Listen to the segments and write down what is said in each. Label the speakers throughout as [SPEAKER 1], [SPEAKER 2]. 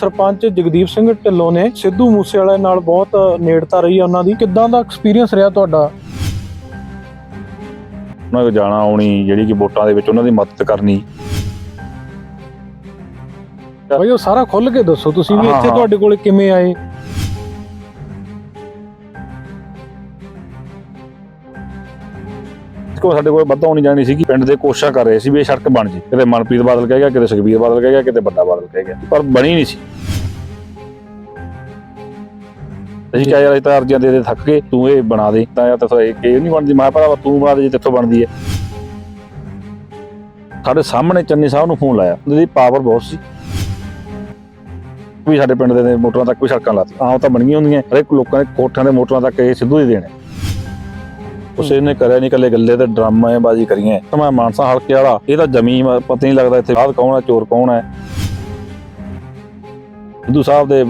[SPEAKER 1] ਸਰਪੰਚ ਜਗਦੀਪ ਸਿੰਘ ਢਿੱਲੋਂ ਨੇ ਸਿੱਧੂ ਮੂਸੇਵਾਲੇ ਨਾਲ ਬਹੁਤ ਨੇੜਤਾ ਰਹੀ ਉਹਨਾਂ ਦੀ। ਕਿੱਦਾਂ ਦਾ ਐਕਸਪੀਰੀਅੰਸ ਰਿਹਾ ਤੁਹਾਡਾ?
[SPEAKER 2] ਉਹਨਾਂ ਕੋਲ ਜਾਣਾ ਆਉਣੀ ਜਿਹੜੀ ਕਿ ਵੋਟਾਂ ਦੇ ਵਿੱਚ ਉਹਨਾਂ ਦੀ ਮਦਦ ਕਰਨੀ।
[SPEAKER 1] ਬਈ ਉਹ ਸਾਰਾ ਖੁੱਲ ਕੇ ਦੱਸੋ ਤੁਸੀਂ ਵੀ ਇੱਥੇ। ਤੁਹਾਡੇ ਕੋਲੇ ਕਿਵੇਂ ਆਏ?
[SPEAKER 2] ਕੋ ਸਾਡੇ ਕੋਲ ਵੱਧ ਹੋਣੀ ਜਾਣੀ ਸੀ ਕਿ ਪਿੰਡ ਦੇ ਕੋਸ਼ਿਸ਼ਾਂ ਕਰ ਰਹੇ ਸੀ ਵੀ ਇਹ ਸੜਕ ਬਣ ਜੇ। ਕਿਤੇ ਮਨਪ੍ਰੀਤ ਬਾਦਲ ਕਹਿ ਗਿਆ, ਕਿਤੇ ਸੁਖਬੀਰ ਬਾਦਲ ਕਹਿ ਗਿਆ, ਕਿਤੇ ਵੱਡਾ ਬਾਦਲ ਕਹਿ ਗਿਆ। ਪਰ ਬਣੀ ਨਹੀਂ ਸੀ। ਅਸੀਂ ਕਿਹਾ ਯਾਰ ਅਸੀਂ ਤਾਂ ਅਰਜ਼ੀਆਂ ਦੇ ਦੇ ਥੱਕ ਕੇ ਤੂੰ ਇਹ ਬਣਾ ਦੇ। ਤਾਂ ਯਾਰ ਤਾਂ ਇਹ ਇਹ ਨਹੀਂ ਬਣਦੀ। ਮੈਂ ਭਰਾਵਾ ਤੂੰ ਬਣਾ ਦੇ ਜੇ ਤੇਥੋਂ ਬਣਦੀ ਹੈ? ਸਾਡੇ ਸਾਹਮਣੇ ਚੰਨੀ ਸਾਹਿਬ ਨੂੰ ਫੋਨ ਲਾਇਆ। ਉਹਦੀ ਪਾਵਰ ਬਹੁਤ ਸੀ। ਵੀ ਸਾਡੇ ਪਿੰਡ ਦੇ ਮੋਟਰਾਂ ਤੱਕ ਵੀ ਸੜਕਾਂ ਲਾਤੀ ਆਮ ਤਾਂ ਬਣ ਗਈਆਂ ਹੁੰਦੀਆਂ। ਹਰੇਕ ਲੋਕਾਂ ਦੇ ਕੋਠਿਆਂ ਦੇ ਮੋਟਰਾਂ ਤੱਕ ਇਹ ਸਿੱਧੂ ਹੀ ਦੇਣੇ ਉਸੇ ਨੇ ਕਰਿਆ ਨਹੀਂ ਕੱਲੇ ਗੱਲੇ ਤੇ ਡਰਾਮਾ ਬਾਜੀ ਕਰੀਆਂ ਮੈਂ ਮਾਨਸਾ ਹਲਕੇ ਵਾਲਾ ਇਹ ਤਾਂ ਜਮੀ ਪਤਾ ਨਹੀਂ ਲੱਗਦਾ ਇੱਥੇ ਬਾਦ ਕੌਣ ਹੈ ਚੋਰ ਕੌਣ ਹੈ ਸਿੱਧੂ ਸਾਹਿਬ ਦੇ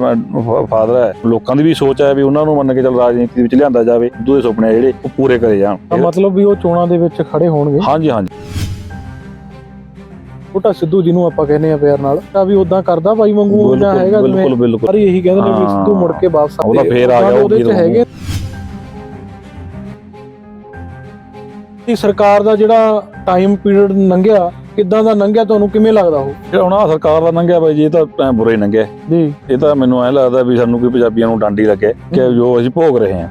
[SPEAKER 2] ਫਾਦਰ ਹੈ ਲੋਕਾਂ ਦੀ ਵੀ ਸੋਚ ਹੈ ਵੀ ਉਹਨਾਂ ਨੂੰ ਮੰਨ ਕੇ ਚੱਲ ਰਾਜਨੀਤੀ ਵਿੱਚ ਲਿਆਂਦਾ ਜਾਵੇ ਸਿੱਧੂ ਦੇ ਸੁਪਨੇ ਜਿਹੜੇ ਉਹ ਪੂਰੇ ਕਰੇ ਜਾਣ।
[SPEAKER 1] ਮਤਲਬ ਵੀ ਉਹ ਚੋਣਾਂ ਦੇ ਵਿੱਚ ਖੜੇ ਹੋਣਗੇ?
[SPEAKER 2] ਹਾਂਜੀ ਹਾਂਜੀ।
[SPEAKER 1] ਛੋਟਾ ਸਿੱਧੂ ਜਿਹਨੂੰ ਆਪਾਂ ਕਹਿੰਦੇ ਆ ਪਿਆਰ ਨਾਲ ਤਾਂ ਵੀ ਉਦਾਂ ਕਰਦਾ ਬਾਈ ਵਾਂਗੂ ਜਾਂ ਹੈਗਾ
[SPEAKER 2] ਬਿਲਕੁਲ
[SPEAKER 1] ਜਿਵੇਂ
[SPEAKER 2] ਬਿਲਕੁਲ ਬਿਲਕੁਲ।
[SPEAKER 1] ਸਾਰੀ ਇਹੀ ਕਹਿੰਦੇ ਨੇ ਵੀ। ਸਿੱਧੂ ਮੁੜ ਕੇ ਵਾਪਸ ਆਵੇ
[SPEAKER 2] ਉਹਦਾ ਫੇਰ ਆ। ਗਿਆ ਉਹ
[SPEAKER 1] ਉਹਦੇ ਚ
[SPEAKER 2] ਵੀਰ
[SPEAKER 1] ਹੈਗੇ ਕਿ ਸਰਕਾਰ ਦਾ ਜਿਹੜਾ ਟਾਈਮ ਪੀਰੀਅਡ ਲੰਘਿਆ ਕਿੱਦਾਂ ਦਾ ਲੰਘਿਆ ਤੁਹਾਨੂੰ ਕਿਵੇਂ ਲੱਗਦਾ ਉਹ?
[SPEAKER 2] ਜਿਹੜਾ ਹੁਣ ਆਹ ਸਰਕਾਰ ਦਾ ਲੰਘਿਆ ਬਾਈ ਜੀ ਇਹ ਤਾਂ ਐਂ ਬੁਰਾ ਲੰਘਿਆ।
[SPEAKER 1] ਜੀ।
[SPEAKER 2] ਇਹ ਤਾਂ ਮੈਨੂੰ ਐ ਲੱਗਦਾ ਵੀ ਸਾਨੂੰ ਕੋਈ ਪੰਜਾਬੀਆਂ ਨੂੰ ਡਾਂਡੀ ਲੱਗੇ ਕਿ ਜੋ ਅਸੀਂ ਭੋਗ ਰਹੇ ਹਾਂ।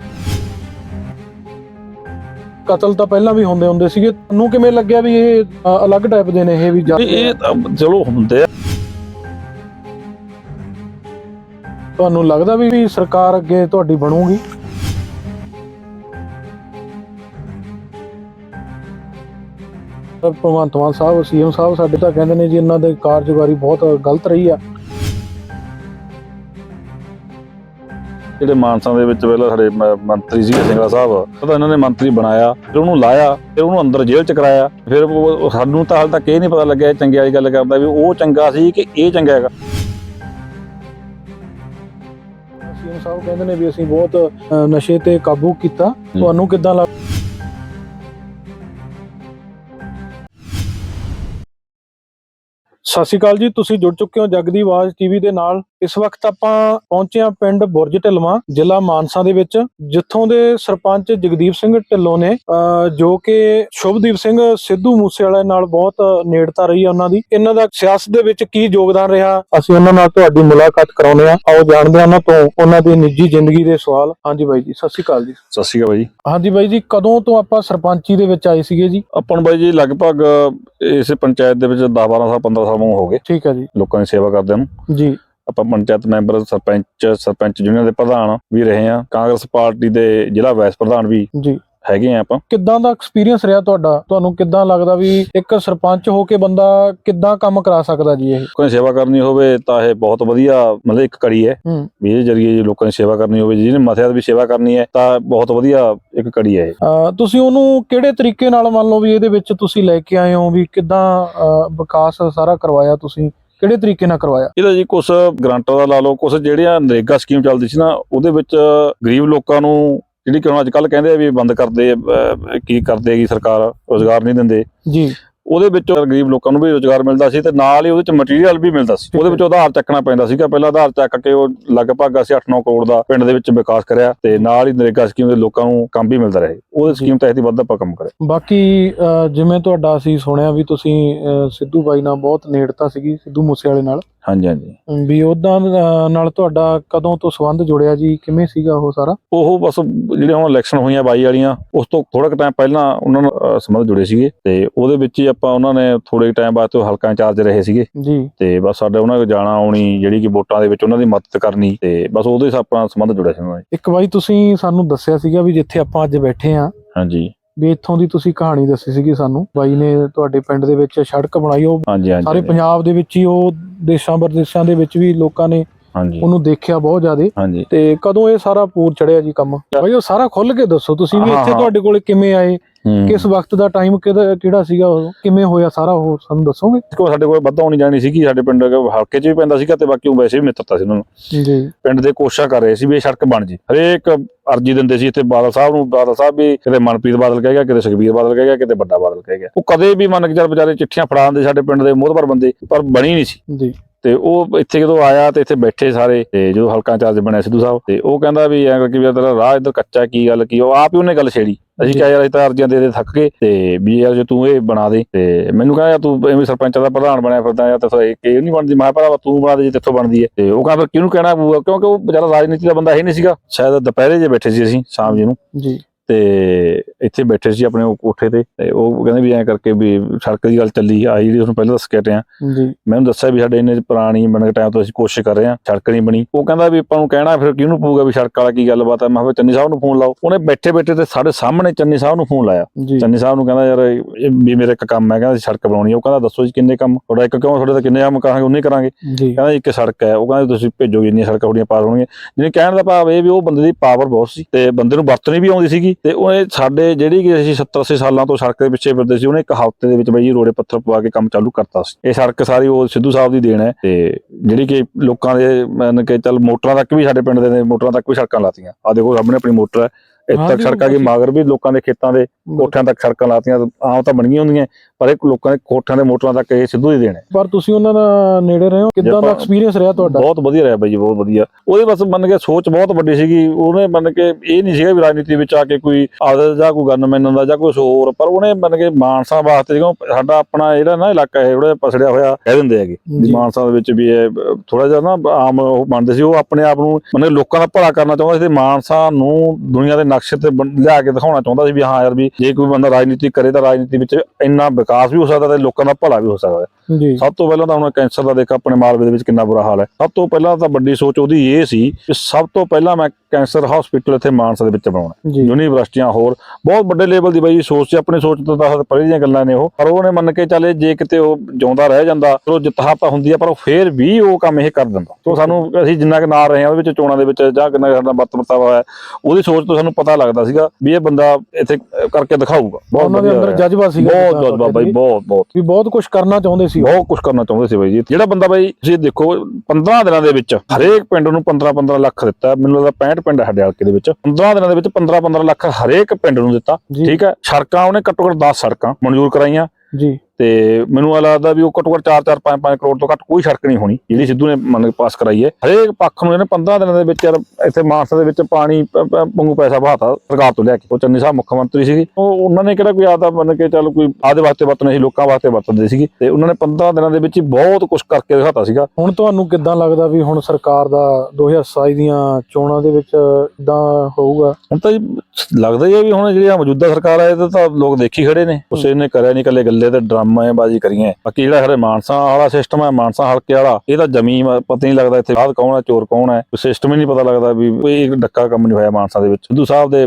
[SPEAKER 1] ਕਤਲ ਤਾਂ ਪਹਿਲਾਂ ਵੀ ਹੁੰਦੇ ਹੁੰਦੇ ਸੀਗੇ। ਤੁਹਾਨੂੰ ਕਿਵੇਂ ਲੱਗਿਆ ਵੀ ਇਹ ਅ, ਅਲੱਗ ਟਾਈਪ ਦੇ ਨੇ ਇਹ ਵੀ
[SPEAKER 2] ਵੀ ਇਹ ਤਾਂ ਚਲੋ ਹੁੰਦੇ ਆ।
[SPEAKER 1] ਤੁਹਾਨੂੰ ਲੱਗਦਾ ਵੀ ਵੀ ਸਰਕਾਰ ਅੱਗੇ ਤੁਹਾਡੀ ਬਣੂਗੀ? ਭਗਵੰਤ ਮਾਨ ਸਾਹਿਬ ਸੀਐਮ ਸਾਹਿਬ ਸਾਡੇ ਤਾਂ ਕਹਿੰਦੇ ਨੇ ਜੀ ਇਹਨਾਂ ਦੇ ਕਾਰਜਕਾਰੀ ਬਹੁਤ ਗਲਤ ਰਹੀ ਆ।
[SPEAKER 2] ਜਿਹੜੇ ਮਾਨਸਾ ਦੇ ਵਿੱਚ ਪਹਿਲਾਂ ਸਾਡੇ ਮ- ਮੰਤਰੀ ਸੀਗੇ ਸਿੰਗਲਾ ਸਾਹਿਬ ਉਹ ਤਾਂ ਇਹਨਾਂ ਨੇ ਮੰਤਰੀ ਬਣਾਇਆ ਫਿਰ ਉਹਨੂੰ ਲਾਇਆ ਫਿਰ ਉਹਨੂੰ ਅੰਦਰ ਜੇਲ੍ਹ ਚ ਕਰਾਇਆ ਫਿਰ ਉਹ- ਉਹ ਸਾਨੂੰ ਤਾਂ ਹਾਲ ਤੱਕ ਇਹ ਨਹੀਂ ਪਤਾ ਲੱਗਿਆ ਇਹ ਚੰਗੇ ਵਾਲੀ ਗੱਲ ਕਰਦਾ ਵੀ ਉਹ ਚੰਗਾ ਸੀ ਕਿ ਇਹ ਚੰਗਾ ਹੈਗਾ।
[SPEAKER 1] ਸੀਐਮ ਸਾਹਿਬ ਕਹਿੰਦੇ ਨੇ ਵੀ ਅਸੀਂ ਬਹੁਤ ਅ, ਨਸ਼ੇ ਤੇ ਕਾਬੂ ਕੀਤਾ। ਤੁਹਾਨੂੰ ਕਿੱਦਾਂ ਲੱਗ ਸਤਿ ਸ਼੍ਰੀ ਅਕਾਲ ਜੀ ਤੁਸੀਂ ਜੁੜ ਚੁੱਕੇ ਹੋ ਜਗ ਦੀ ਆਵਾਜ਼ ਟੀਵੀ ਦੇ ਨਾਲ। ਇਸ ਵਕਤ ਆਪਾਂ ਪਹੁੰਚੇ ਹਾਂ ਪਿੰਡ ਬੁਰਜ ਢਿਲਵਾਂ ਜ਼ਿਲ੍ਹਾ ਮਾਨਸਾ ਦੇ ਵਿੱਚ ਜਿੱਥੋਂ ਦੇ ਸਰਪੰਚ ਜਗਦੀਪ ਸਿੰਘ ਢਿੱਲੋਂ ਨੇ ਜੋ ਕਿ ਸ਼ੁਭਦੀਪ ਸਿੰਘ ਸਿੱਧੂ ਮੂਸੇਵਾਲੇ ਨਾਲ ਬਹੁਤ ਨੇੜਤਾ ਰਹੀ ਆ ਉਹਨਾਂ ਦੀ। ਇਹਨਾਂ ਦਾ ਸਿਆਸਤ ਦੇ ਵਿੱਚ ਕੀ ਯੋਗਦਾਨ ਰਿਹਾ ਅਸੀਂ ਉਹਨਾਂ ਨਾਲ ਤੁਹਾਡੀ ਮੁਲਾਕਾਤ ਕਰਾਉਨੇ ਆ ਆਓ ਜਾਣਦੇ ਹਾਂ ਉਹਨਾਂ ਤੋਂ ਉਹਨਾਂ ਦੀ ਨਿੱਜੀ ਜ਼ਿੰਦਗੀ ਦੇ ਸਵਾਲ। ਹਾਂਜੀ ਬਾਈ ਜੀ ਸਤਿ ਸ਼੍ਰੀ ਅਕਾਲ ਜੀ।
[SPEAKER 2] ਸਤਿ ਸ਼੍ਰੀ ਅਕਾਲ ਬਾਈ
[SPEAKER 1] ਹਾਂਜੀ ਬਾਈ ਜੀ ਕਦੋਂ ਤੋਂ ਆਪਾਂ ਸਰਪੰਚੀ ਦੇ ਵਿੱਚ ਆਏ ਸੀਗੇ ਜੀ?
[SPEAKER 2] ਆਪਾਂ ਬਾਈ ਜੀ ਲਗਭਗ ਇਸ ਪੰਚਾਇਤ ਦੇ ਵਿੱਚ 10 12 ਸਾਲ 15 ਸਾਲ ਹੋ ਗਏ।
[SPEAKER 1] ਠੀਕ ਹੈ ਜੀ।
[SPEAKER 2] ਲੋਕਾਂ ਦੀ ਸੇਵਾ ਕਰਦੇ ਨੂੰ।
[SPEAKER 1] ਜੀ।
[SPEAKER 2] ਆਪਾਂ ਪੰਚਾਇਤ ਮੈਂਬਰ ਸਰਪੰਚ ਸਰਪੰਚ ਯੂਨੀਅਨ ਦੇ ਪ੍ਰਧਾਨ ਵੀ ਰਹੇ ਆ ਕਾਂਗਰਸ ਪਾਰਟੀ ਦੇ ਜ਼ਿਲ੍ਹਾ ਵਾਈਸ ਪ੍ਰਧਾਨ ਵੀ
[SPEAKER 1] ਜੀ।
[SPEAKER 2] ਹੈਗੇ ਆ ਆਪਾਂ।
[SPEAKER 1] ਕਿੱਦਾਂ ਦਾ ਐਕਸਪੀਰੀਅੰਸ ਰਿਹਾ ਤੁਹਾਡਾ? ਤੁਹਾਨੂੰ ਕਿੱਦਾਂ ਲੱਗਦਾ ਵੀ ਇੱਕ ਸਰਪੰਚ ਹੋ ਕੇ ਬੰਦਾ ਕਿੱਦਾਂ ਕੰਮ ਕਰਾ ਸਕਦਾ ਜੀ ਇਹ?
[SPEAKER 2] ਦੀ ਸੇਵਾ ਕਰਨੀ ਹੋਵੇ ਤਾਂ ਇਹ ਬਹੁਤ ਵਧੀਆ ਮਤਲਬ ਇੱਕ ਕੜੀ ਹੈ। ਵੀ ਇਹ ਜਰੀਏ ਜੇ ਲੋਕਾਂ ਦੀ ਸੇਵਾ ਕਰਨੀ ਹੋਵੇ ਜਿਹਨੇ ਮਥਿਆ ਦੀ ਵੀ ਸੇਵਾ ਕਰਨੀ ਹੈ ਤਾਂ ਬਹੁਤ ਵਧੀਆ ਇੱਕ ਕੜੀ ਹੈ ਇਹ।
[SPEAKER 1] ਤੁਸੀਂ ਉਹਨੂੰ ਕਿਹੜੇ ਤਰੀਕੇ ਨਾਲ ਮੰਨ ਲਓ ਵੀ ਇਹਦੇ ਵਿੱਚ ਤੁਸੀਂ ਲੈ ਕੇ ਆਏ ਹੋ ਵੀ ਕਿੱਦਾਂ ਵਿਕਾਸ ਸਾਰਾ ਕਰਵਾਇਆ ਤੁਸੀਂ? ਕਿਹੜੇ ਤਰੀਕੇ ਨਾਲ ਕਰਵਾਇਆ?
[SPEAKER 2] ਇਹਦਾ ਜੀ ਕੁਝ ਗ੍ਰਾਂਟਾਂ ਦਾ ਲਾ ਲਓ ਕੁਝ ਜਿਹੜੀਆਂ ਨਰੇਗਾ ਸਕੀਮ ਚੱਲਦੀ ਸੀ ਨਾ ਉਹਦੇ ਵਿੱਚ ਗਰੀਬ ਲੋਕਾਂ ਨੂੰ ਜਿਹੜੀ ਕਿ ਹੁਣ ਅੱਜ ਕੱਲ ਕਹਿੰਦੇ ਆ ਵੀ ਬੰਦ ਕਰਦੇ ਕੀ ਕਰਦੇ ਹੈਗੀ ਸਰਕਾਰ ਰੋਜ਼ਗਾਰ ਨਹੀਂ ਦਿੰਦੇ।
[SPEAKER 1] ਜੀ।
[SPEAKER 2] ਉਹਦੇ ਵਿੱਚ ਗਰੀਬ ਲੋਕਾਂ ਨੂੰ ਵੀ ਰੋਜ਼ਗਾਰ ਮਿਲਦਾ ਸੀ ਤੇ ਨਾਲ ਹੀ ਉਹਦੇ ਚ ਮਟੀਰੀਅਲ ਵੀ ਮਿਲਦਾ ਸੀ। ਉਹਦੇ ਵਿੱਚ ਆਧਾਰ ਚੱਕਣਾ ਪੈਂਦਾ ਸੀਗਾ। ਪਹਿਲਾਂ ਆਧਾਰ ਚੱਕ ਕੇ ਉਹ ਲਗਭਗ ਅਸੀਂ 8-9 ਕਰੋੜ ਦਾ ਪਿੰਡ ਦੇ ਵਿੱਚ ਵਿਕਾਸ ਕਰਿਆ ਤੇ ਨਾਲ ਹੀ ਨਰੇਗਾ ਸਕੀਮ ਦੇ ਲੋਕਾਂ ਨੂੰ ਕੰਮ ਵੀ ਮਿਲਦਾ ਰਹੇ। ਉਹਦੇ ਸਕੀਮ ਤਹਿਤ ਹੀ ਵੱਧ ਆਪਾਂ ਕੰਮ ਕਰਿਆ।
[SPEAKER 1] ਬਾਕੀ ਜਿਵੇਂ ਤੁਹਾਡਾ ਅਸੀਂ ਸੁਣਿਆ ਵੀ ਤੁਸੀਂ ਸਿੱਧੂ ਬਾਈ ਨਾਲ ਬਹੁਤ ਨੇੜਤਾ ਸੀਗੀ ਸਿੱਧੂ ਮੂਸੇਵਾਲੇ ਨਾਲ।
[SPEAKER 2] ਹਾਂਜੀ ਹਾਂਜੀ।
[SPEAKER 1] ਵੀ ਉਹਦਾਂ ਨਾਲ ਤੁਹਾਡਾ ਕਦੋਂ ਤੋਂ ਸੰਬੰਧ ਜੁੜਿਆ ਜੀ? ਕਿਵੇਂ ਸੀਗਾ ਉਹ ਸਾਰਾ?
[SPEAKER 2] ਉਹ ਬਸ ਜਿਹੜੇ ਹੁਣ ਇਲੈਕਸ਼ਨ ਹੋਈਆਂ ਬਾਈ ਵਾਲੀਆਂ ਉਸ ਤੋਂ ਥੋੜਾ ਕੁ ਟਾਈਮ ਪਹਿਲਾਂ ਉਹਨਾਂ ਨਾਲ ਸੰਬੰਧ ਜੁੜੇ ਸੀਗੇ ਤੇ ਉਹਦੇ ਵਿੱਚ ਹੀ ਆਪਾਂ ਉਹਨਾਂ ਨੇ ਥੋੜੇ ਟਾਈਮ ਬਾਅਦ ਤੋਂ ਹਲਕਾ ਇੰਚਾਰਜ ਰਹੇ ਸੀਗੇ।
[SPEAKER 1] ਜੀ।
[SPEAKER 2] ਤੇ ਬਸ ਸਾਡੇ ਉਹਨਾਂ ਕੋਲ ਜਾਣਾ ਆਉਣੀ ਜਿਹੜੀ ਕਿ ਵੋਟਾਂ ਦੇ ਵਿੱਚ ਉਹਨਾਂ ਦੀ ਮਦਦ ਕਰਨੀ ਤੇ ਬਸ ਉਹਦੇ ਨਾਲ ਆਪਣਾ ਸੰਬੰਧ ਜੁੜਿਆ ਸੀ ਉਹਨਾਂ ਨਾਲ
[SPEAKER 1] ਇੱਕ ਵਾਰੀ ਤੁਸੀਂ ਸਾਨੂੰ ਦੱਸਿਆ ਸੀਗਾ ਵੀ ਜਿੱਥੇ ਆਪਾਂ ਅੱਜ ਬੈਠੇ ਆ
[SPEAKER 2] ਹਾਂਜੀ।
[SPEAKER 1] ਵੀ ਇੱਥੋਂ ਦੀ ਤੁਸੀਂ ਕਹਾਣੀ ਦੱਸੀ ਸੀਗੀ ਸਾਨੂੰ ਬਾਈ ਨੇ ਤੁਹਾਡੇ ਪਿੰਡ ਦੇ ਵਿੱਚ ਸੜਕ ਬਣਾਈ ਉਹ ਸਾਰੇ ਪੰਜਾਬ ਦੇ ਵਿੱਚ ਹੀ ਉਹ ਦੇਸ਼ਾਂ ਵਿਦੇਸ਼ਾਂ ਦੇ ਵਿੱਚ ਵੀ ਲੋਕਾਂ ਨੇ
[SPEAKER 2] ਹਾਂਜੀ।
[SPEAKER 1] ਉਹਨੂੰ ਦੇਖਿਆ ਬਹੁਤ ਜ਼ਿਆਦਾ।
[SPEAKER 2] ਹਾਂਜੀ।
[SPEAKER 1] ਤੇ ਕਦੋਂ ਇਹ ਸਾਰਾ ਪੂਰ ਚੜਿਆ ਜੀ ਕੰਮ? ਬਾਈ ਉਹ ਸਾਰਾ ਖੁੱਲ ਕੇ ਦੱਸੋ ਤੁਸੀਂ ਵੀ ਇੱਥੇ। ਤੁਹਾਡੇ ਕੋਲੇ ਕਿਵੇਂ ਆਏ। ਕਿਸ ਵਕਤ ਦਾ ਟਾਈਮ ਕਿਹੜਾ ਸੀਗਾ ਉਹ? ਕਿਵੇਂ ਹੋਇਆ ਸਾਰਾ ਉਹ ਸਾਨੂੰ ਦੱਸੋਗੇ?
[SPEAKER 2] ਕੋ ਸਾਡੇ ਕੋਲ ਵੱਧ ਆਉਣੀ ਜਾਣੀ ਸੀ ਕਿ ਸਾਡੇ ਪਿੰਡ ਹਲਕੇ 'ਚ ਵੀ ਪੈਂਦਾ ਸੀਗਾ ਤੇ ਬਾਕੀ ਉਹ ਵੈਸੇ ਵੀ ਮਿੱਤਰਤਾ ਸੀ ਉਹਨਾਂ ਨੂੰ।
[SPEAKER 1] ਜੀ।
[SPEAKER 2] ਪਿੰਡ ਦੇ ਕੋਸ਼ਿਸ਼ਾਂ ਕਰ ਰਹੇ ਸੀ ਵੀ ਇਹ ਸੜਕ ਬਣ ਜੇ। ਹਰੇਕ ਅਰਜੀ ਦਿੰਦੇ ਸੀ ਇੱਥੇ ਬਾਦਲ ਸਾਹਿਬ ਨੂੰ ਬਾਦਲ ਸਾਹਿਬ ਵੀ ਕਿਤੇ ਮਨਪ੍ਰੀਤ ਬਾਦਲ ਕਹਿ ਗਿਆ ਕਿਤੇ ਸੁਖਬੀਰ ਬਾਦਲ ਕਹਿ ਗਿਆ ਕਿਤੇ ਵੱਡਾ ਬਾਦਲ ਕਹਿ ਗਿਆ। ਉਹ ਕਦੇ ਵੀ ਮੰਨ ਕੇ ਚੱਲ ਵਿਚਾਰੇ ਚਿੱਠੀਆਂ ਫੜਾਉਂਦੇ ਸਾਡੇ ਪਿੰਡ ਦੇ ਮੋਹਤਬਰ ਬੰਦੇ ਪਰ ਬਣੀ ਨਹੀਂ ਸੀ।
[SPEAKER 1] ਜੀ।
[SPEAKER 2] ਤੇ ਉਹ ਇੱਥੇ ਜਦੋਂ ਆਇਆ ਤੇ ਇੱਥੇ ਬੈਠੇ ਸਾਰੇ ਤੇ ਜਦੋਂ ਹਲਕਾ ਚਾਰਜ ਬਣਿਆ ਸਿੱਧੂ ਸਾਹਿਬ ਤੇ ਉਹ ਕਹਿੰਦਾ ਵੀ ਐਂ ਕਰਕੇ ਵੀ ਤੇਰਾ ਰਾਹ ਇੱਧਰ ਕੱਚਾ ਕੀ ਗੱਲ ਕੀ ਉਹ ਆਪ ਹੀ ਉਹਨੇ ਗੱਲ ਛੇੜੀ। ਅਸੀਂ। ਕਿਹਾ ਯਾਰ ਅਸੀਂ ਤਾਂ ਅਰਜ਼ੀਆਂ ਦੇ ਦੇ ਥੱਕ ਗਏ ਤੇ ਵੀ ਯਾਰ ਜੇ ਤੂੰ ਇਹ ਬਣਾ ਦੇ ਤੇ ਮੈਨੂੰ ਕਹਿੰਦਾ ਯਾਰ ਤੂੰ ਐਵੇਂ ਸਰਪੰਚ ਦਾ ਪ੍ਰਧਾਨ ਬਣਿਆ ਫਿਰਦਾ ਯਾਰ ਤੇ ਇਹ ਇਹ ਨਹੀਂ ਬਣਦੀ? ਮੈਂ ਕਿਹਾ ਭਰਾਵਾ ਤੂੰ ਬਣਾ ਦੇ ਜੇ ਤੇਥੋਂ ਬਣਦੀ ਹੈ। ਤੇ ਉਹ ਕਹਿੰਦਾ ਫਿਰ ਕਿਹਨੂੰ ਕਹਿਣਾ ਪਊਗਾ? ਕਿਉਂਕਿ ਉਹ ਵਿਚਾਰਾ ਰਾਜਨੀਤੀ ਦਾ ਬੰਦਾ ਹੀ ਨਹੀਂ ਸੀਗਾ। ਸ਼ਾਇਦ ਦੁਪਹਿਰੇ ਜੇ ਬੈਠੇ ਸੀ ਅਸੀਂ ਸ਼ਾਮ ਜੀ ਨੂੰ।
[SPEAKER 1] ਜੀ।
[SPEAKER 2] ਤੇ ਇੱਥੇ ਬੈਠੇ ਸੀ ਆਪਣੇ ਉਹ ਕੋਠੇ ਤੇ ਤੇ ਉਹ ਕਹਿੰਦੇ ਵੀ ਐਂ ਕਰਕੇ ਵੀ ਸੜਕ ਦੀ ਗੱਲ ਚੱਲੀ ਆਈ ਜਿਹੜੀ ਉਹਨੂੰ ਪਹਿਲਾਂ ਦੱਸ ਕੇ ਹਟੇ ਆ।
[SPEAKER 1] ਜੀ।
[SPEAKER 2] ਮੈਂ ਉਹਨੂੰ ਦੱਸਿਆ ਵੀ ਸਾਡੇ ਇੰਨੇ ਪੁਰਾਣੀ ਬਣ ਟਾਈਮ ਤੋਂ ਅਸੀਂ ਕੋਸ਼ਿਸ਼ ਕਰ ਰਹੇ ਹਾਂ ਸੜਕ ਨਹੀਂ ਬਣੀ। ਉਹ ਕਹਿੰਦਾ ਵੀ ਆਪਾਂ ਨੂੰ ਕਹਿਣਾ ਫਿਰ ਕਿਹਨੂੰ ਪਊਗਾ ਵੀ ਸੜਕ ਵਾਲਾ ਕੀ ਗੱਲਬਾਤ ਹੈ ਮੈਂ ਕਿਹਾ ਚੰਨੀ ਸਾਹਿਬ ਨੂੰ ਫੋਨ ਲਾਓ। ਉਹਨੇ ਬੈਠੇ ਬੈਠੇ ਤੇ ਸਾਡੇ ਸਾਹਮਣੇ ਚੰਨੀ ਸਾਹਿਬ ਨੂੰ ਫੋਨ ਲਾਇਆ। ਚੰਨੀ ਸਾਹਿਬ ਨੂੰ ਕਹਿੰਦਾ ਯਾਰ ਵੀ ਮੇਰੇ ਇੱਕ ਕੰਮ ਹੈ ਕਹਿੰਦਾ ਸੜਕ ਬਣਾਉਣੀ ਹੈ। ਉਹ ਕਹਿੰਦਾ ਦੱਸੋ ਜੀ ਕਿੰਨੇ ਕੰਮ? ਤੁਹਾਡਾ ਇੱਕ ਕਿਉਂ? ਤੁਹਾਡੇ ਤਾਂ ਕਿੰਨੇ ਕੰਮ ਕਰਾਂਗੇ ਉਹਨੇ ਕਰਾਂਗੇ। ਕਹਿੰਦਾ ਇੱਕ ਸੜਕ ਹੈ। ਉਹ ਕਹਿੰਦਾ ਤੁਸੀਂ ਭੇਜੋਗੇ ਇੰਨੀਆਂ ਸੜਕਾਂ ਤੁਹਾਡੀਆਂ ਪਾਰ ਹੋਣਗੀਆਂ। ਜਿਹਨੇ ਕਹਿਣ ਦਾ ਭਾਵ ਇਹ ਵੀ ਉਹ ਬੰਦੇ ਦੀ ਪਾਵਰ ਬਹੁਤ ਸੀ ਤੇ ਬੰਦੇ ਨੂੰ ਵਰਤਣੀ ਵੀ ਆਉਂਦੀ ਸੀਗੀ। ਤੇ ਉਹਨੇ ਸਾਡੇ ਜਿਹੜੀ ਕਿ ਅਸੀਂ 70 80 ਸਾਲਾਂ ਤੋਂ ਸੜਕ ਦੇ ਪਿੱਛੇ ਫਿਰਦੇ ਸੀ, ਉਹਨੇ ਇੱਕ ਹਫ਼ਤੇ ਦੇ ਵਿੱਚ ਬਈ ਰੋੜੇ ਪੱਥਰ ਪਵਾ ਕੇ ਕੰਮ ਚਾਲੂ ਕਰਤਾ ਸੀ। ਇਹ ਸੜਕ ਸਾਰੀ ਉਹ ਸਿੱਧੂ ਸਾਹਿਬ ਦੀ ਦੇਣ ਹੈ ਤੇ ਜਿਹੜੀ ਕਿ ਲੋਕਾਂ ਦੇ ਮੰਨ ਕੇ ਚੱਲ ਮੋਟਰਾਂ ਤੱਕ ਵੀ ਸਾਡੇ ਪਿੰਡ ਦੇ ਮੋਟਰਾਂ ਤੱਕ ਵੀ ਸੜਕਾਂ ਲਾਤੀਆਂ। ਆ ਦੇਖੋ ਸਾਹਮਣੇ ਆਪਣੀ ਮੋਟਰ ਹੈ। ਇੱਥੇ ਸੜਕਾਂ ਦੀ ਮਾਗਰ ਵੀ ਲੋਕਾਂ ਦੇ ਖੇਤਾਂ ਦੇ ਕੋਠਿਆਂ ਤੱਕ ਸੜਕਾਂ ਲਾਤੀਆਂ ਆਮ ਤਾਂ ਬਣੀਆਂ ਹੁੰਦੀਆਂ ਪਰ ਇਹ ਲੋਕਾਂ ਦੇ ਕੋਠਿਆਂ ਦੇ ਮੋਟਰਾਂ ਤੱਕ ਇਹ ਸਿੱਧੂ ਦੀ ਦੇਣ। ਹੈ
[SPEAKER 1] ਪਰ ਤੁਸੀਂ ਉਹਨਾਂ ਦਾ ਨੇੜੇ ਰਹੇ ਹੋ? ਕਿੱਦਾਂ ਦਾ ਐਕਸਪੀਰੀਅੰਸ ਰਿਹਾ ਤੁਹਾਡਾ?
[SPEAKER 2] ਬਹੁਤ ਵਧੀਆ ਰਿਹਾ ਬਾਈ ਜੀ ਬਹੁਤ ਵਧੀਆ। ਉਹਦੇ ਬਸ ਮੰਨ ਕੇ ਸੋਚ ਬਹੁਤ ਵੱਡੀ ਸੀਗੀ ਉਹਨੇ ਮੰਨ ਕੇ ਇਹ ਨਹੀਂ ਸੀਗਾ ਵੀ ਰਾਜਨੀਤੀ ਵਿੱਚ ਆ ਕੇ ਕੋਈ ਆਪਦਾ ਜਾਂ ਕੋਈ ਗਨਮੈਨ ਦਾ ਜਾਂ ਕੋਈ ਹੋਰ ਪਰ ਉਹਨੇ ਮੰਨ ਕੇ ਮਾਨਸਾ ਵਾਸਤੇ ਜਿਉਂ ਸਾਡਾ ਆਪਣਾ ਜਿਹੜਾ ਨਾ ਇਲਾਕਾ ਹੈ ਥੋੜਾ ਪਸੜਿਆ ਹੋਇਆ ਕਹਿ ਦਿੰਦੇ ਹੈਗੇ। ਮਾਨਸਾ ਦੇ ਵਿੱਚ ਵੀ ਇਹ ਥੋੜਾ ਜਿਹਾ ਨਾ ਆਮ ਉਹ ਮੰਨਦੇ ਸੀ ਉਹ ਆਪਣੇ ਆਪ ਨੂੰ ਮੰਨ ਕੇ ਲੋਕਾਂ ਦਾ ਭਲਾ ਕਰਨਾ ਚਾਹੁੰਦਾ ਸੀ ਤੇ ਮਾਨਸਾ ਨੂੰ ਦੁਨੀਆ ਦੇ ਨਕਸ਼ੇ ਤੇ ਲਿਆ ਕੇ ਦਿਖਾਉਣਾ ਚਾਹੁੰਦਾ ਸੀ ਵੀ ਹਾਂ ਯਾਰ ਵੀ ਜੇ ਕੋਈ ਬੰਦਾ ਰਾਜਨੀਤੀ ਕਰੇ ਤਾਂ ਰਾਜਨੀਤੀ ਵਿੱਚ ਇੰਨਾ ਵਿਕਾਸ ਵੀ ਹੋ ਸਕਦਾ ਤੇ ਲੋਕਾਂ ਦਾ ਭਲਾ ਵੀ ਹੋ ਸਕਦਾ। ਸਭ ਤੋਂ ਪਹਿਲਾਂ ਤਾਂ ਹੁਣ ਕੈਂਸਰ ਦਾ ਦੇਖ ਆਪਣੇ ਮਾਲਵੇ ਦੇ ਵਿੱਚ ਕਿੰਨਾ ਬੁਰਾ ਹਾਲ ਹੈ। ਸਭ ਤੋਂ ਪਹਿਲਾਂ ਤਾਂ ਵੱਡੀ ਸੋਚ ਉਹਦੀ ਇਹ ਸੀ ਕਿ ਸਭ ਤੋਂ ਪਹਿਲਾਂ ਮੈਂ ਕੈਂਸਰ ਹਸਪੀਟਲ ਇੱਥੇ ਮਾਨਸਾ ਦੇ ਵਿੱਚ ਬਣਾਉਣਾ
[SPEAKER 1] ਜੀ।
[SPEAKER 2] ਯੂਨੀਵਰਸਿਟੀਆਂ ਹੋਰ ਬਹੁਤ ਵੱਡੇ ਲੈਵਲ ਦੀ ਬਈ ਸੋਚ ਆਪਣੀ ਸੋਚ ਤੋਂ ਤਾਂ ਪਰੇ ਦੀਆਂ ਗੱਲਾਂ ਨੇ ਉਹ। ਪਰ ਉਹਨੇ ਮੰਨ ਕੇ ਚੱਲੇ ਜੇ ਕਿਤੇ ਉਹ ਜਿਉਂਦਾ ਰਹਿ ਜਾਂਦਾ ਉਹ ਜਿੱਤ ਹਾਰ ਤਾਂ ਹੁੰਦੀ ਆ ਪਰ ਉਹ ਫੇਰ ਵੀ ਉਹ ਕੰਮ ਇਹ ਕਰ ਦਿੰਦਾ। ਤੋਂ ਸਾਨੂੰ ਅਸੀਂ ਜਿੰਨਾ ਕਿ ਨਾਲ ਰਹੇ ਆ ਉਹਦੇ ਵਿੱਚ ਚੋਣਾਂ ਦੇ ਵਿੱਚ ਜਾਂ ਕਿੰਨਾ ਸਾਡਾ ਵਰਤ ਵਰਤਾਵਾ ਹੈ ਉਹਦੀ ਸੋਚ ਤੋਂ ਸਾਨੂੰ ਪਤਾ ਲੱਗਦਾ ਸੀਗਾ ਵੀ ਇਹ ਬੰਦਾ ਇੱਥੇ ਕਰਕੇ ਦਿਖਾਊਗਾ। ਬਹੁਤ
[SPEAKER 1] ਉਹਨਾਂ ਦੇ ਅੰਦਰ
[SPEAKER 2] ਹੋਇਆ।
[SPEAKER 1] ਜਜ਼ਬਾ ਸੀਗਾ
[SPEAKER 2] ਬਹੁਤ ਜਜ਼ਬਾ ਬਾਈ ਬਹੁਤ ਬਹੁਤ।
[SPEAKER 1] ਵੀ ਬਹੁਤ ਕੁਝ ਕਰਨਾ ਚਾਹੁੰਦੇ ਸੀ।
[SPEAKER 2] ਬਹੁਤ ਕੁਝ ਕਰਨਾ ਚਾਹੁੰਦੇ ਸੀ ਬਾਈ ਜੀ। ਜਿਹੜਾ ਬੰਦਾ ਬਾਈ ਤੁਸੀਂ ਦੇਖੋ 15 ਦਿਨਾਂ ਦੇ ਵਿੱਚ ਹਰੇਕ ਪਿੰਡ ਨੂੰ 15 15 ਲੱਖ ਦਿੱਤਾ ਮੈਨੂੰ ਲੱਗਦਾ 65 ਪਿੰਡ ਹੈ ਸਾਡੇ ਹਲਕੇ ਦੇ ਵਿੱਚ 15 ਦਿਨਾਂ ਦੇ ਵਿੱਚ 15 15 ਲੱਖ ਹਰੇਕ ਪਿੰਡ ਨੂੰ ਦਿੱਤਾ ਠੀਕ ਹੈ? ਸੜਕਾਂ ਉਹਨੇ ਘੱਟੋ ਘੱਟ 10 ਸੜਕਾਂ ਮਨਜ਼ੂਰ ਕਰਾਈਆਂ।
[SPEAKER 1] ਜੀ।
[SPEAKER 2] ਤੇ ਮੈਨੂੰ ਇਹ ਲੱਗਦਾ ਵੀ ਉਹ ਘੱਟੋ ਘੱਟ 4 4 5 5 ਕਰੋੜ ਤੋਂ ਘੱਟ ਕੋਈ ਸੜਕ ਨਹੀਂ ਹੋਣੀ ਜਿਹੜੀ ਸਿੱਧੂ ਨੇ ਮੰਨ ਕੇ ਪਾਸ ਕਰਾਈ ਹੈ। ਹਰੇਕ ਪੱਖ ਨੂੰ ਇਹਨੇ 15 ਦਿਨਾਂ ਦੇ ਵਿੱਚ ਇੱਥੇ ਮਾਨਸਾ ਦੇ ਵਿੱਚ ਪਾਣੀ ਪ- ਪ- ਵਾਂਗੂ ਪੈਸਾ ਬਹਾਤਾ ਸਰਕਾਰ ਤੋਂ ਲਿਆ ਕੇ। ਉਹ ਚੰਨੀ ਸਾਹਿਬ ਮੁੱਖ ਮੰਤਰੀ ਸੀਗੇ। ਉਹ ਉਹਨਾਂ ਨੇ ਕਿਹੜਾ ਕੋਈ ਆਦਾ ਮੰਨ ਕੇ ਚੱਲ ਕੋਈ ਆਦੇ ਵਾਸਤੇ ਵਰਤਣੇ ਸੀ ਲੋਕਾਂ ਵਾਸਤੇ ਵਰਤਦੇ ਸੀਗੇ। ਤੇ ਉਹਨਾਂ ਨੇ 15 ਦਿਨਾਂ ਦੇ ਵਿੱਚ ਹੀ ਬਹੁਤ ਕੁਝ ਕਰਕੇ ਦਿਖਾਤਾ ਸੀਗਾ।
[SPEAKER 1] ਹੁਣ ਤੁਹਾਨੂੰ ਕਿੱਦਾਂ ਲੱਗਦਾ ਵੀ ਹੁਣ ਸਰਕਾਰ ਦਾ 2027 ਦੀਆਂ ਚੋਣਾਂ ਦੇ ਵਿੱਚ ਕਿੱਦਾਂ ਹੋਊਗਾ?
[SPEAKER 2] ਹੁਣ ਤਾਂ ਲੱਗਦਾ ਹੀ ਹੈ ਵੀ ਹੁਣ ਜਿਹੜੀ ਆ ਮੌਜੂਦਾ ਸਰਕਾਰ ਹੈ ਇਹਦੇ ਤਾਂ ਲੋਕ ਦੇਖੀ ਖੜੇ ਨੇ। ਉਸੇ ਨੇ ਕਰਿਆ ਨਹੀਂ ਕੱਲੇ ਗੱਲੇ ਤੇ ਡਰਾਮੇ ਬਾਜੀ ਕਰੀਏ ਬਾਕੀ ਜਿਹੜਾ ਸਾਡੇ ਮਾਨਸਾ ਵਾਲਾ ਸਿਸਟਮ ਹੈ ਮਾਨਸਾ ਹਲਕੇ ਵਾਲਾ ਇਹ ਤਾਂ ਜ਼ਮੀਨ ਪਤਾ ਨਹੀਂ ਲੱਗਦਾ ਇੱਥੇ ਬਾਦ ਕੌਣ ਹੈ ਚੋਰ ਕੌਣ ਹੈ ਸਿਸਟਮ ਹੀ ਨਹੀਂ ਪਤਾ ਲੱਗਦਾ ਵੀ ਕੋਈ ਇੱਕ ਡੱਕਾ ਕੰਮ ਨਹੀਂ ਹੋਇਆ ਮਾਨਸਾ ਦੇ ਵਿੱਚ। ਸਿੱਧੂ ਸਾਹਿਬ ਦੇ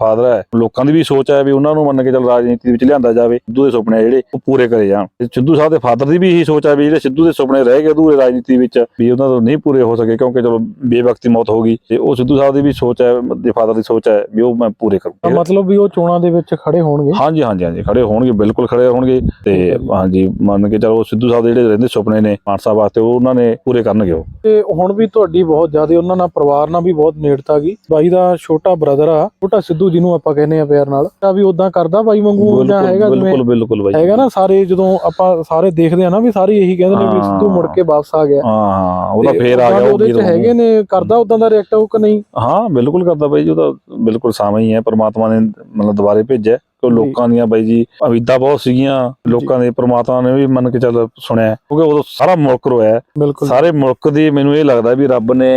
[SPEAKER 2] ਫਾਦਰ ਹੈ ਲੋਕਾਂ ਦੀ ਵੀ ਸੋਚ ਹੈ ਵੀ ਉਹਨਾਂ ਨੂੰ ਮੰਨ ਕੇ ਚੱਲ ਰਾਜਨੀਤੀ ਵਿੱਚ ਲਿਆਂਦਾ ਜਾਵੇ ਸਿੱਧੂ ਦੇ ਸੁਪਨੇ ਆ ਜਿਹੜੇ ਉਹ ਪੂਰੇ ਕਰੇ ਜਾਣ। ਤੇ ਸਿੱਧੂ ਸਾਹਿਬ ਦੇ ਫਾਦਰ ਦੀ ਵੀ ਇਹੀ ਸੋਚ ਹੈ ਵੀ ਜਿਹੜੇ ਸਿੱਧੂ ਦੇ ਸੁਪਨੇ ਰਹਿ ਗਏ ਅਧੂਰੇ ਰਾਜਨੀਤੀ ਵਿੱਚ ਵੀ ਉਹਨਾਂ ਤੋਂ ਨਹੀਂ ਪੂਰੇ ਹੋ ਸਕੇ ਕਿਉਂਕਿ ਚਲੋ ਬੇਵਕਤੀ ਮੌਤ ਹੋ ਗਈ। ਤੇ ਉਹ ਸਿੱਧੂ ਸਾਹਿਬ ਦੀ ਵੀ ਸੋਚ ਹੈ ਦੇ ਫਾਦਰ ਦੀ ਸੋਚ ਹੈ ਵੀ ਉਹ ਮੈਂ ਪੂਰੇ
[SPEAKER 1] ਤਾਂ
[SPEAKER 2] ਕਰੂੰ
[SPEAKER 1] ਮਤਲਬ ਵੀ ਉਹ ਚੋਣਾਂ ਦੇ ਵਿੱਚ ਖੜੇ ਹੋਣਗੇ?
[SPEAKER 2] ਹਾਂਜੀ ਹਾਂਜੀ ਹਾਂਜੀ ਖੜੇ ਹੋਣਗੇ ਬਿਲਕੁਲ ਖੜੇ ਹੋਣਗੇ ਤੇ। ਹਾਂਜੀ ਮੰਨ ਕੇ ਚਲੋ ਸਿੱਧੂ ਸਾਹਿਬ ਦੇ ਜਿਹੜੇ ਰਹਿੰਦੇ ਸੁਪਨੇ ਨੇ ਮਾਨਸਾ ਵਾਸਤੇ ਉਹ ਉਹਨਾਂ ਨੇ ਪੂਰੇ ਕਰਨਗੇ ਉਹ।
[SPEAKER 1] ਤੇ ਹੁਣ ਵੀ ਤੁਹਾਡੀ ਬਹੁਤ ਜ਼ਿਆਦਾ ਉਹਨਾਂ ਨਾਲ ਪਰਿਵਾਰ ਨਾਲ ਵੀ ਬਹੁਤ ਨੇੜਤਾ ਗਈ ਬਾਈ ਦਾ ਛੋਟਾ ਬ੍ਰਦਰ ਆ ਛੋਟਾ ਸਿੱਧੂ ਜਿਹਨੂੰ ਆਪਾਂ ਕਹਿੰਦੇ ਆ ਪਿਆਰ ਨਾਲ। ਤਾਂ ਵੀ ਉਦਾਂ ਕਰਦਾ ਬਾਈ ਵਾਂਗੂ ਜਾਂ ਹੈਗਾ
[SPEAKER 2] ਬਿਲਕੁਲ ਬਿਲਕੁਲ ਬਾਈ
[SPEAKER 1] ਹੈਗਾ ਨਾ ਸਾਰੇ ਜਦੋਂ ਆਪਾਂ ਸਾਰੇ ਦੇਖਦੇ ਆ ਨਾ ਵੀ ਸਾਰੇ ਇਹੀ ਕਹਿੰਦੇ ਨੇ ਵੀ। ਸਿੱਧੂ ਮੁੜ ਕੇ ਵਾਪਸ ਆ ਗਿਆ।
[SPEAKER 2] ਹਾਂ ਉਹਦਾ ਫੇਰ ਆ ਗਿਆ ਉਹ
[SPEAKER 1] ਉਹਦੇ ਚ ਹੈਗੇ ਨੇ ਕਰਦਾ ਉਦਾਂ ਦਾ ਰਿਐਕਟ ਉਹ ਕਿ ਨਹੀਂ?
[SPEAKER 2] ਹਾਂ ਬਿਲਕੁਲ ਕਰਦਾ ਬਾਈ ਜੀ ਉਹ ਤਾਂ ਬਿਲਕੁਲ ਸਾਵਾਂ ਹੀ ਹੈ ਪ੍ਰਮਾਤਮਾ ਨੇ ਮਤਲਬ ਦੁਬਾਰੇ ਭੇਜਿਆ ਕਿ। ਲੋਕਾਂ ਦੀਆਂ ਬਾਈ ਜੀ ਉਮੀਦਾਂ ਬਹੁਤ ਸੀਗੀਆਂ ਲੋਕਾਂ ਦੇ ਪ੍ਰਮਾਤਮਾ ਨੇ ਵੀ ਮੰਨ ਕੇ ਚੱਲ ਸੁਣਿਆ ਕਿਉਂਕਿ ਉਦੋਂ ਸਾਰਾ ਮੁਲਕ ਰੋਇਆ ਸਾਰੇ ਮੁਲਕ ਦੀ ਮੈਨੂੰ ਇਹ ਲੱਗਦਾ ਵੀ ਰੱਬ ਨੇ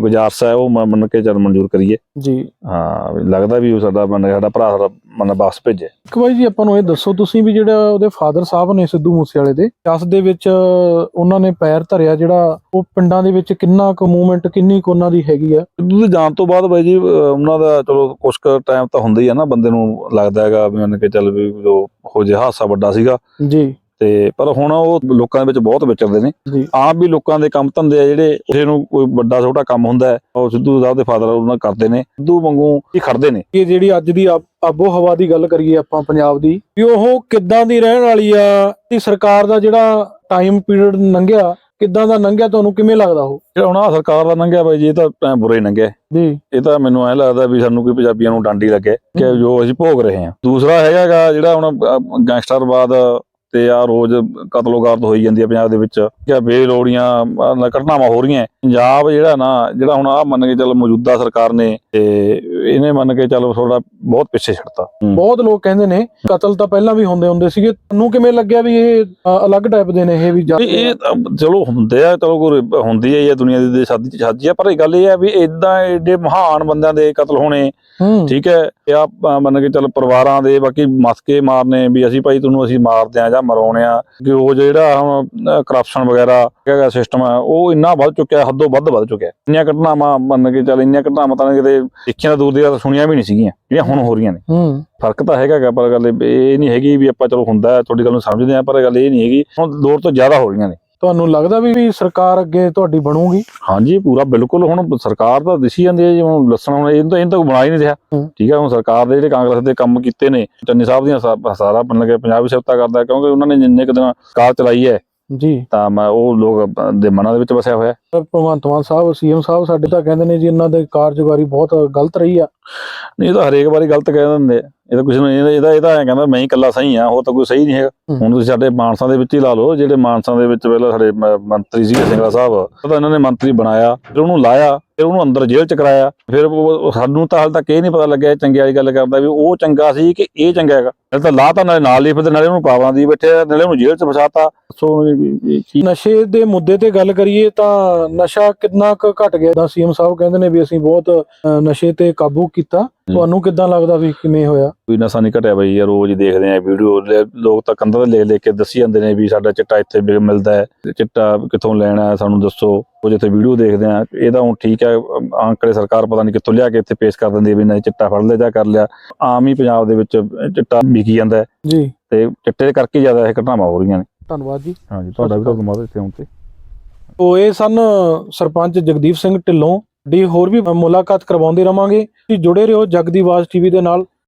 [SPEAKER 2] ਗੁਜ਼ਾਰਿਸ਼ ਹੈ ਉਹ ਮੰਨ ਕੇ ਚੱਲ ਮਨਜ਼ੂਰ ਕਰੀਏ।
[SPEAKER 1] ਜੀ।
[SPEAKER 2] ਹਾਂ ਲੱਗਦਾ ਵੀ ਉਹ ਸਾਡਾ ਮੰਨ ਸਾਡਾ ਭਰਾ ਸਾਡਾ ਮੰਨ ਵਾਪਸ ਭੇਜੇ।
[SPEAKER 1] ਇੱਕ ਬਾਈ ਜੀ ਆਪਾਂ ਨੂੰ ਇਹ ਦੱਸੋ ਤੁਸੀਂ ਵੀ ਜਿਹੜਾ ਉਹਦੇ ਫਾਦਰ ਸਾਹਿਬ ਨੇ ਸਿੱਧੂ ਮੂਸੇਵਾਲੇ ਦੇ ਜਸ ਦੇ ਵਿੱਚ ਉਹਨਾਂ ਨੇ ਪੈਰ ਧਰਿਆ ਜਿਹੜਾ ਉਹ ਪਿੰਡਾਂ ਦੇ ਵਿੱਚ ਕਿੰਨਾ ਕੁ ਮੂਵਮੈਂਟ ਕਿੰਨੀ ਕੁ ਉਹਨਾਂ ਦੀ ਹੈਗੀ ਆ?
[SPEAKER 2] ਸਿੱਧੂ ਦੇ ਜਾਣ ਤੋਂ ਬਾਅਦ ਬਾਈ ਜੀ ਉਹਨਾਂ ਦਾ ਚਲੋ ਕੁਛ ਕੁ ਟਾਈਮ ਤਾਂ ਹੁੰਦਾ ਹੀ ਆ ਨਾ ਬੰਦੇ ਨੂੰ ਲੱਗਦਾ ਹੈਗਾ ਵੀ ਮੰਨ ਕੇ ਚੱਲ ਵੀ ਜੋ ਹੋ ਜੇ ਹਾਸਾ ਵੱਡਾ ਸੀਗਾ।
[SPEAKER 1] ਜੀ।
[SPEAKER 2] ਤੇ ਪਰ ਹੁਣ ਉਹ ਲੋਕਾਂ ਦੇ ਵਿੱਚ ਬਹੁਤ ਵਿਚਰਦੇ ਨੇ। ਆਪ ਵੀ ਲੋਕਾਂ ਦੇ ਕੰਮ ਧੰਦੇ ਆ ਜਿਹੜੇ ਕਿਸੇ ਨੂੰ ਕੋਈ ਵੱਡਾ ਛੋਟਾ ਕੰਮ ਹੁੰਦਾ ਹੈ ਉਹ ਸਿੱਧੂ ਸਾਹਿਬ ਦੇ ਫਾਦਰ ਉਹਨਾਂ ਕਰਦੇ ਨੇ। ਸਿੱਧੂ ਵਾਂਗੂ ਹੀ ਖੜਦੇ ਨੇ।
[SPEAKER 1] ਇਹ ਜਿਹੜੀ ਅੱਜ ਦੀ ਆਬ- ਹਵਾ ਦੀ ਗੱਲ ਕਰੀਏ ਆਪਾਂ ਪੰਜਾਬ ਦੀ ਵੀ ਉਹ ਕਿੱਦਾਂ ਦੀ ਰਹਿਣ ਵਾਲੀ ਆ ਕਿ ਸਰਕਾਰ ਦਾ ਜਿਹੜਾ ਟਾਈਮ ਪੀਰੀਅਡ ਲੰਘਿਆ ਕਿੱਦਾਂ ਦਾ ਲੰਘਿਆ ਤੁਹਾਨੂੰ ਕਿਵੇਂ ਲੱਗਦਾ ਉਹ?
[SPEAKER 2] ਜਿਹੜਾ ਹੁਣ ਆਹ ਸਰਕਾਰ ਦਾ ਲੰਘਿਆ ਬਾਈ ਜੀ ਇਹ ਤਾਂ ਟਾਈਮ ਬੁਰਾ ਲੰਘਿਆ
[SPEAKER 1] ਜੀ।
[SPEAKER 2] ਇਹ ਤਾਂ ਮੈਨੂੰ ਐ ਲੱਗਦਾ ਵੀ ਸਾਨੂੰ ਕੋਈ ਪੰਜਾਬੀਆਂ ਨੂੰ ਡਾਂਡੀ ਲੱਗੇ ਕਿ ਜੋ ਅਸੀਂ ਭੋਗ ਰਹੇ ਹਾਂ। ਦੂਸਰਾ ਹੈਗਾਗਾ ਜਿਹੜਾ ਹੁਣ ਅਹ, ਗੈਂਗਸਟਰਵਾਦ ਤੇ ਆ ਰੋਜ਼ ਕਤਲੋਗਾਰਤ ਹੋਈ ਜਾਂਦੀ ਹੈ ਪੰਜਾਬ ਦੇ ਵਿੱਚ। ਕਿ ਬੇਲੋੜੀਆਂ ਘਟਨਾਵਾਂ ਹੋ ਰਹੀਆਂ। ਪੰਜਾਬ ਜਿਹੜਾ ਨਾ ਜਿਹੜਾ ਹੁਣ ਆ ਮੰਨ ਕੇ ਚੱਲ ਮੌਜੂਦਾ ਸਰਕਾਰ ਨੇ ਤੇ ਇਹਨੇ ਮੰਨ ਕੇ ਚੱਲ ਥੋੜਾ ਬਹੁਤ ਪਿੱਛੇ ਛੱਡਤਾ।
[SPEAKER 1] ਬਹੁਤ ਲੋਕ ਕਹਿੰਦੇ ਨੇ ਕਤਲ ਤਾਂ ਪਹਿਲਾਂ ਵੀ ਹੁੰਦੇ ਹੁੰਦੇ ਸੀਗੇ। ਤੁਹਾਨੂੰ ਕਿਵੇਂ ਲੱਗਿਆ ਵੀ ਇਹ ਅਲੱਗ ਟਾਈਪ ਦੇ ਨੇ ਇਹ ਵੀ
[SPEAKER 2] ਇਹ ਚਲੋ ਹੁੰਦੇ ਆ ਚਲੋ ਕੋਈ ਹੁੰਦੀ ਹੈ ਇਹ ਦੁਨੀਆ ਦੀ ਸ਼ਾਦੀ ਚ ਸ਼ਾਦੀ ਆ ਪਰ ਇਹ ਗੱਲ ਇਹ ਆ ਵੀ ਇਦਾਂ ਏਡੇ ਮਹਾਨ ਬੰਦਿਆਂ ਦੇ ਕਤਲ ਹੋਣੇ। ਠੀਕ ਹੈ ਇਹ ਆ ਮੰਨ ਕੇ ਚੱਲ ਪਰਿਵਾਰਾਂ ਦੇ ਬਾਕੀ ਮਸਕੇ ਮਾਰਨੇ ਵੀ ਅਸੀਂ ਭਾਈ ਤੁਹਾਨੂੰ ਅਸੀਂ ਮਾਰਦੇ ਆ ਜਾਂ ਮਰਾਉਣੇ ਆ ਕਿ ਉਹ ਜਿਹੜਾ ਹੁਣ ਕਰਪਸ਼ਨ ਵਗੈਰਾ ਹੈਗਾ ਸਿਸਟਮ ਆ ਉਹ ਇੰਨਾ ਵੱਧ ਚੁੱਕਿਆ ਹੱਦੋਂ ਵੱਧ ਵੱਧ ਚੁੱਕਿਆ। ਇੰਨੀਆਂ ਘਟਨਾਵਾਂ ਮੰਨ ਕੇ ਚੱਲ ਇੰਨੀਆਂ ਘਟਨਾਵਾਂ ਤਾਂ ਕਿਤੇ ਦੇਖੀਆਂ ਦੂਰ ਦੀ ਗੱਲ ਸੁਣੀਆਂ ਵੀ ਨਹੀਂ ਸੀਗੀਆਂ ਜਿਹੜੀਆਂ ਹੁਣ ਹੋ ਰਹੀਆਂ ਨੇ।
[SPEAKER 1] ਹੂੰ।
[SPEAKER 2] ਫ਼ਰਕ ਤਾਂ ਹੈਗਾ ਪਰ ਗੱਲ ਇਹ ਨਹੀਂ ਹੈਗੀ ਵੀ ਆਪਾਂ ਚਲੋ ਹੁੰਦਾ ਹੈ, ਤੁਹਾਡੀ ਗੱਲ ਨੂੰ ਸਮਝਦੇ ਆ ਪਰ ਗੱਲ ਇਹ ਨਹੀਂ ਹੈਗੀ ਹੁਣ ਦੌਰ ਤੋਂ ਜ਼ਿਆਦਾ ਹੋ ਰਹੀਆਂ ਨੇ।
[SPEAKER 1] ਤੁਹਾਨੂੰ ਲੱਗਦਾ ਵੀ ਸਰਕਾਰ ਅੱਗੇ ਤੁਹਾਡੀ ਬਣੂਗੀ
[SPEAKER 2] ਹਾਂਜੀ ਪੂਰਾ ਬਿਲਕੁਲ ਹੁਣ ਸਰਕਾਰ ਤਾਂ ਦਿਸੀ ਜਾਂਦੀ ਹੈ ਜੀ ਹੁਣ ਲੱਸਣ ਹੁਣ ਇਹਨੂੰ ਤਾਂ ਇਹਨੂੰ ਤਾਂ ਬਣਾ ਹੀ ਨਹੀਂ ਰਿਹਾ। ਠੀਕ ਹੈ ਹੁਣ ਸਰਕਾਰ ਦੇ ਜਿਹੜੇ ਕਾਂਗਰਸ ਦੇ ਕੰਮ ਕੀਤੇ ਨੇ ਚੰਨੀ ਸਾਹਿਬ ਦੀਆਂ ਸਾਰਾ ਬਣ ਕੇ ਪੰਜਾਬ ਵੀ ਸਿਫਤਾਂ ਕਰਦਾ ਕਿਉਂਕਿ ਉਹਨਾਂ ਨੇ ਜਿੰਨੇ ਕੁ ਦਿਨ ਕਾਰ ਚਲਾਈ ਹੈ
[SPEAKER 1] ਜੀ
[SPEAKER 2] ਤਾਂ ਮੈਂ ਉਹ ਲੋਕ ਦੇ ਮਨਾਂ ਦੇ ਵਿੱਚ ਵਸਿਆ ਹੋਇਆ।
[SPEAKER 1] ਭਗਵੰਤ ਮਾਨ ਸਾਹਿਬ ਸੀਐਮ ਸਾਹਿਬ ਸਾਡੇ ਤਾਂ ਕਹਿੰਦੇ ਨੇ ਜੀ ਇਹਨਾਂ ਦੇ ਕਾਰਜਕਾਰੀ ਬਹੁਤ ਗਲਤ ਰਹੀ ਆ
[SPEAKER 2] ਨਹੀਂ ਇਹ ਤਾਂ ਹਰੇਕ ਵਾਰੀ ਗਲਤ ਕਹਿ ਦਿੰਦੇ ਆ। ਇਹ ਤਾਂ ਕਿਸੇ ਨੂੰ ਇਹਦਾ ਐਂ ਕਹਿੰਦਾ ਮੈਂ ਹੀ ਇਕੱਲਾ ਸਹੀ ਆ ਉਹ ਤਾਂ ਕੋਈ ਸਹੀ ਨਹੀਂ ਹੈਗਾ
[SPEAKER 1] ਹੂੰ।
[SPEAKER 2] ਹੁਣ ਤੁਸੀਂ ਸਾਡੇ ਮਾਨਸਾ ਦੇ ਵਿੱਚ ਹੀ ਲਾ ਲਓ ਜਿਹੜੇ ਮਾਨਸਾ ਦੇ ਵਿੱਚ ਪਹਿਲਾਂ ਸਾਡੇ ਮੰਤਰੀ ਸੀ ਸਿੰਗਲਾ ਸਾਹਿਬ ਤਾਂ ਇਹਨਾਂ ਨੇ ਮੰਤਰੀ ਬਣਾਇਆ ਫਿਰ ਉਹਨੂੰ ਲਾਇਆ ਫਿਰ ਉਹਨੂੰ ਅੰਦਰ ਜੇਲ੍ਹ ਚ ਕਰਾਇਆ ਫਿਰ ਸਾਨੂੰ ਤਾਂ ਹਾਲ ਤੱਕ ਇਹ ਨਹੀਂ ਪਤਾ ਲੱਗਿਆ ਇਹ ਚੰਗੇ ਵਾਲੀ ਗੱਲ ਕਰਦਾ ਵੀ ਉਹ ਚੰਗਾ ਸੀ ਕਿ ਇਹ ਚੰਗਾ ਹੈਗਾ ਇਹ ਤਾਂ ਲਾ ਤਾਂ ਨਾਲੇ ਨਾਲ ਹੀ ਫਿਰ ਨਾਲੇ ਉਹਨੂੰ ਪਾਵਾਂ ਦੀ ਬੈਠੇ ਨਾਲੇ ਉਹਨੂੰ ਜੇਲ੍ਹ ਚ ਫਸਾਤਾ ਸੋ ਇਹ- ਇਹ
[SPEAKER 1] ਨਸ਼ੇ ਦੇ ਮੁੱਦੇ ਤੇ ਗੱਲ ਕਰੀਏ ਤਾਂ ਨਸ਼ਾ ਕਿੰਨਾ ਕੁ ਘਟ ਗਿਆ ਤਾਂ ਸੀਐਮ ਸਾਹਿਬ ਕਹਿੰਦੇ ਨੇ ਵੀ ਅਸੀਂ ਬਹੁਤ ਨਸ਼ੇ ਤੇ ਕਾਬੂ ਕੀਤਾ। ਤੁਹਾਨੂੰ ਕਿੱਦਾਂ ਲੱਗਦਾ ਵੀ ਕਿਵੇਂ ਹੋਇਆ?
[SPEAKER 2] ਕੋਈ ਨਸ਼ਾ ਨਹੀਂ ਘਟਿਆ ਬਈ ਯਾਰ ਰੋਜ਼ ਦੇਖਦੇ ਆ ਵੀਡੀਓ। ਲੋਕ ਤਾਂ ਕੰਧਾਂ ਤੇ ਲਿਖ ਲਿਖ ਕੇ ਦੱਸੀ ਜਾਂਦੇ ਨੇ ਵੀ ਸਾਡਾ ਚਿੱਟਾ ਇੱਥੇ ਮਿਲਦਾ ਹੈ ਚਿੱਟਾ ਕਿੱਥੋਂ ਲੈਣਾ ਸਾਨੂੰ ਦੱਸੋ। ਉਹ ਜਿੱਥੇ ਵੀਡੀਓ ਦੇਖਦੇ ਆ ਇਹ ਤਾਂ ਹੁਣ ਠੀਕ ਹੈ ਆਂਕੜੇ ਸਰਕਾਰ ਪਤਾ ਨਹੀਂ ਕਿੱਥੋਂ ਲਿਆ ਕੇ ਇੱਥੇ ਪੇਸ਼ ਕਰ ਦਿੰਦੀ ਹੈ ਵੀ ਨਹੀਂ ਚਿੱਟਾ ਫੜ ਲਿਆ ਜਾਂ ਕਰ ਲਿਆ। ਆਮ ਹੀ ਪੰਜਾਬ ਦੇ ਵਿੱਚ ਚਿੱਟਾ ਵਿਕੀ ਜਾਂਦਾ ਹੈ।
[SPEAKER 1] ਜੀ।
[SPEAKER 2] ਤੇ ਚਿੱਟੇ ਦੇ ਕਰਕੇ ਜ਼ਿਆਦਾ ਇਹ ਘਟਨਾਵਾਂ ਹੋ ਰਹੀਆਂ ਨੇ।
[SPEAKER 1] ਧੰਨਵਾਦ ਜੀ।
[SPEAKER 2] ਹਾਂਜੀ ਤੁਹਾਡਾ ਵੀ ਧੰਨਵਾਦ ਇੱਥੇ ਆਉਣ ਤੇ।
[SPEAKER 1] ਉਹ ਇਹ ਸਨ ਸਰਪੰਚ ਜਗਦੀਪ ਸਿੰਘ ਢਿੱਲੋਂ ਦੀ ਹੋਰ ਵੀ ਮੁਲਾਕਾਤ ਕਰਵਾਉਂਦੇ ਰਵਾਂਗੇ। ਤੁਸੀਂ ਜੁੜੇ ਰਹੋ ਜਗ ਦੀ ਆਵਾਜ਼ ਟੀਵੀ ਦੇ ਨਾਲ।